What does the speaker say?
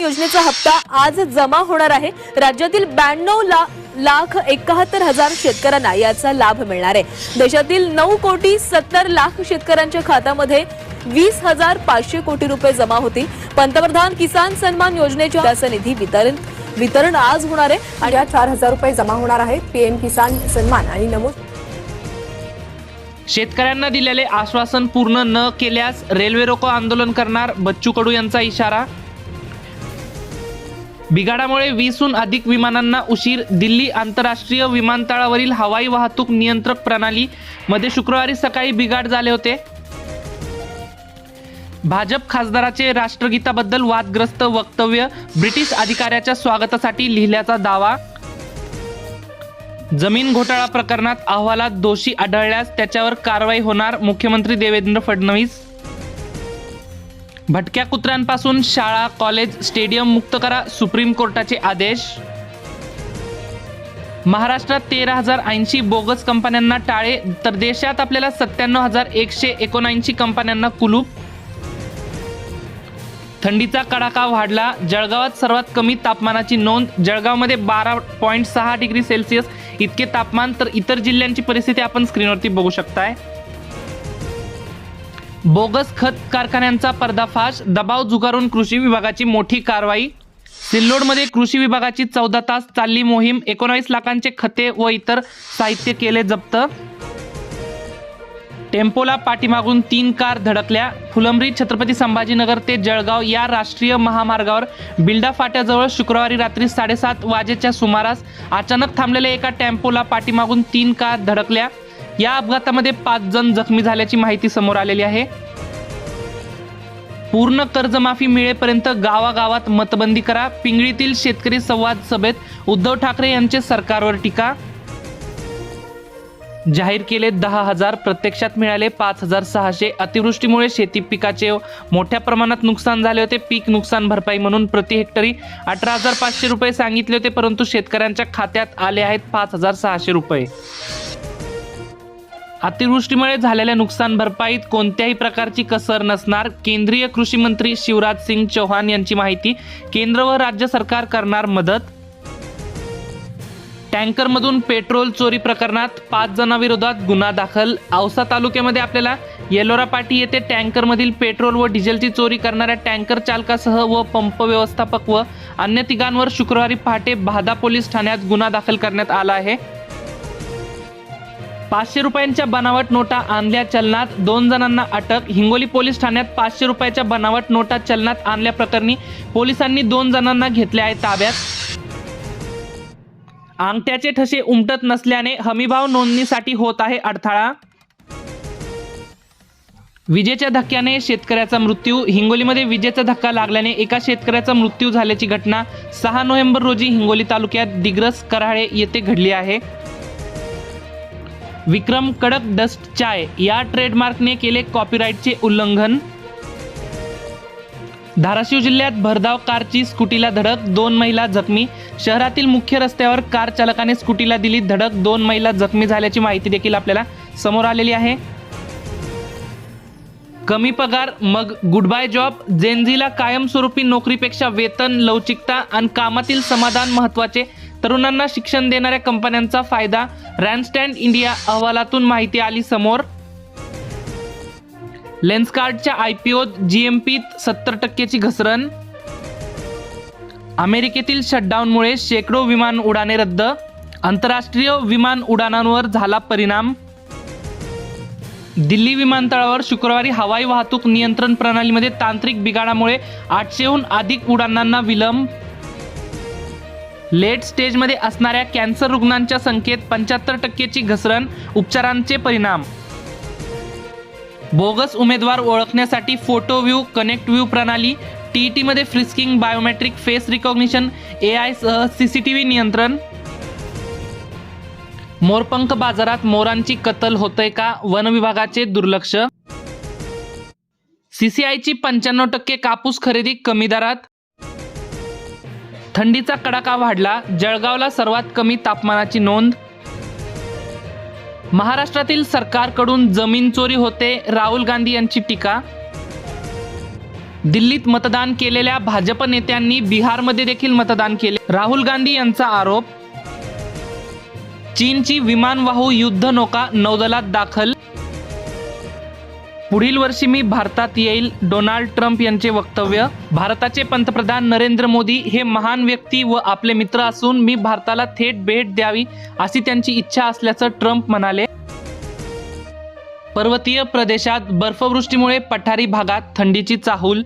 योजनेचा हप्ता आज जमा होणार आहे. राज्यातील ब्याण्णव ला लाख एकाहत्तर हजार शेतकऱ्यांना याचा लाभ मिळणार आहे. देशातील नऊ कोटी सत्तर लाख शेतकऱ्यांच्या खात्यामध्ये वीस हजार पाचशे कोटी रुपये जमा होतील. पंतप्रधान किसान सन्मान योजनेच्या निधी वितरण वितरण आज होणार आहे. आणि या चार हजार रुपये जमा होणार आहेत. पीएम किसान सन्मान आणि नमूद शेतकऱ्यांना दिलेले आश्वासन पूर्ण न केल्यास रेल्वे रोको आंदोलन करणार बच्चू कडू यांचा इशारा बिघाडामुळे वीसहून अधिक विमानांना उशीर. दिल्ली आंतरराष्ट्रीय विमानतळावरील हवाई वाहतूक नियंत्रक प्रणाली मध्ये शुक्रवारी सकाळी बिघाड झाले होते. भाजप खासदाराचे राष्ट्रगीताबद्दल वादग्रस्त वक्तव्य ब्रिटिश अधिकाऱ्याच्या स्वागतासाठी लिहिल्याचा दावा. जमीन घोटाळा प्रकरणात अहवालात दोषी आढळल्यास त्याच्यावर कारवाई होणार मुख्यमंत्री देवेंद्र फडणवीस भटक्या कुत्र्यांपासून शाळा कॉलेज स्टेडियम मुक्त करा सुप्रीम कोर्टाचे आदेश. महाराष्ट्रात तेरा हजार ऐंशी बोगस कंपन्यांना टाळे तर देशात आपल्याला सत्त्याण्णव हजार एकशे एकोणऐंशी कंपन्यांना कुलूप. थंडीचा कडाका वाढला जळगावात सर्वात कमी तापमानाची नोंद जळगावमध्ये बारा पॉईंट सहा डिग्री सेल्सिअस इतके तापमान तर इतर जिल्ह्यांची परिस्थिती आपण स्क्रीनवरती बघू शकताय. बोगस खत कारखान्यांचा पर्दाफाश दबाव झुगारून कृषी विभागाची मोठी कारवाई. सिल्लोडमध्ये कृषी विभागाची चौदा तास चालली मोहीम एकोणावीस लाखांचे खते व इतर साहित्य केले जप्त. टेम्पोला पाठीमागून तीन कार धडकल्या. फुलंब्री छत्रपती संभाजीनगर ते जळगाव या राष्ट्रीय महामार्गावर बिल्डा फाट्याजवळ शुक्रवारी रात्री साडेसात वाजेच्या सुमारास अचानक थांबलेल्या एका टेम्पोला पाठीमागून तीन कार धडकल्या. या अपघातामध्ये पाच जण जखमी झाल्याची माहिती समोर आलेली आहे. पूर्ण कर्जमाफी मिळेपर्यंत गावागावात मतबंदी करा. पिंगळीतील शेतकरी संवाद सभेत उद्धव ठाकरे यांचे सरकारवर टीका. जाहीर केले दहा हजार प्रत्यक्षात मिळाले पाच हजार सहाशे. अतिवृष्टीमुळे शेती पिकाचे मोठ्या प्रमाणात नुकसान झाले होते. पीक नुकसान भरपाई म्हणून प्रति हेक्टरी अठरा हजार पाचशे रुपये सांगितले होते परंतु शेतकऱ्यांच्या खात्यात आले आहेत पाच हजार सहाशे रुपये. अतिवृष्टीमुळे झालेल्या नुकसान भरपाईत कोणत्याही प्रकारची कसर नसणार. केंद्रीय कृषी मंत्री शिवराज सिंग चौहान यांची माहिती केंद्र व राज्य सरकार करणार मदत? टँकरमधून पेट्रोल चोरी प्रकरणात पाच जणांविरोधात गुन्हा दाखल. औसा तालुक्यामध्ये आपल्याला येलोरा पाटी येथे टँकरमधील पेट्रोल व डिझेलची चोरी करणाऱ्या टँकर चालकासह व पंप व्यवस्थापक व अन्य तिघांवर शुक्रवारी पहाटे भादा पोलीस ठाण्यात गुन्हा दाखल करण्यात आला आहे. पाचशे रुपयांच्या बनावट नोटा आणल्या चलनात दोन जणांना अटक. हिंगोली पोलीस ठाण्यात पाचशे रुपयाच्या बनावट नोटा चलनात आणल्याप्रकरणी पोलिसांनी दोन जणांना घेतले आहे ताब्यात. अंगठ्याचे ठसे उमटत नसल्याने हमीभाव नोंदणीसाठी होत आहे अडथळा. विजेच्या धक्क्याने शेतकऱ्याचा मृत्यू. हिंगोलीमध्ये विजेचा धक्का लागल्याने एका शेतकऱ्याचा मृत्यू झाल्याची घटना सहा नोव्हेंबर रोजी हिंगोली तालुक्यात दिग्रस कराळे येथे घडली आहे. विक्रम कडक डस्ट चाय या ट्रेडमार्कने केले कॉपीराईटचे उल्लंघन. धाराशिव जिल्ह्यात भरधाव कारची स्कूटीला धडक दोन महिला जखमी. शहरातील मुख्य रस्त्यावर कार चालकाने स्कूटीला दिली धडक दोन महिला जखमी झाल्याची माहिती देखील आपल्याला समोर आलेली आहे. कमी पगार मग गुड बाय जॉब जेनझीला कायमस्वरूपी नोकरीपेक्षा वेतन लवचिकता आणि कामातील समाधान महत्त्वाचे तरुणांना शिक्षण देणाऱ्या कंपन्यांचा फायदा रॅनस्टँड इंडिया अहवालातून माहिती आली समोर. लेन्सकार्डच्या आय पी ओत जी एम पीत सत्तर टक्केची घसरण. अमेरिकेतील शटडाऊनमुळे शेकडो विमान उडाणे रद्द. आंतरराष्ट्रीय विमान उडाणांवर झाला परिणाम. दिल्ली विमानतळावर शुक्रवारी हवाई वाहतूक नियंत्रण प्रणालीमध्ये तांत्रिक बिघाडामुळे आठशेहून अधिक उड्डाणांना विलंब. लेट स्टेजमध्ये असणाऱ्या कॅन्सर रुग्णांच्या संख्येत पंच्याहत्तर टक्केची घसरण उपचारांचे परिणाम. बोगस उमेदवार ओळखण्यासाठी फोटो व्ह्यू कनेक्ट व्ह्यू प्रणाली टीईटी मध्ये frisking biometric face recognition A I सह सीसीटीव्ही नियंत्रण. मोरपंख बाजारात मोरांची कत्तल होतंय का? वन विभागाचे दुर्लक्ष. सीसीआयची पंच्याण्णव टक्के कापूस खरेदी कमी दरात. थंडीचा कडाका वाढला जळगावला सर्वात कमी तापमानाची नोंद. महाराष्ट्रातील सरकारकडून जमीन चोरी होते राहुल गांधी यांची टीका. दिल्लीत मतदान केलेल्या भाजप नेत्यांनी बिहारमध्ये देखील मतदान केले. राहुल गांधी यांचा आरोप चीनची विमानवाहू युद्ध नौका नौदलात दाखल पुढील वर्षी मी भारतात येईल. डोनाल्ड ट्रम्प यांचे वक्तव्य भारताचे पंतप्रधान नरेंद्र मोदी हे महान व्यक्ती व आपले मित्र असून मी भारताला थेट भेट द्यावी अशी त्यांची इच्छा असल्याचं ट्रम्प म्हणाले. पर्वतीय प्रदेशात बर्फवृष्टीमुळे पठारी भागात थंडीची चाहूल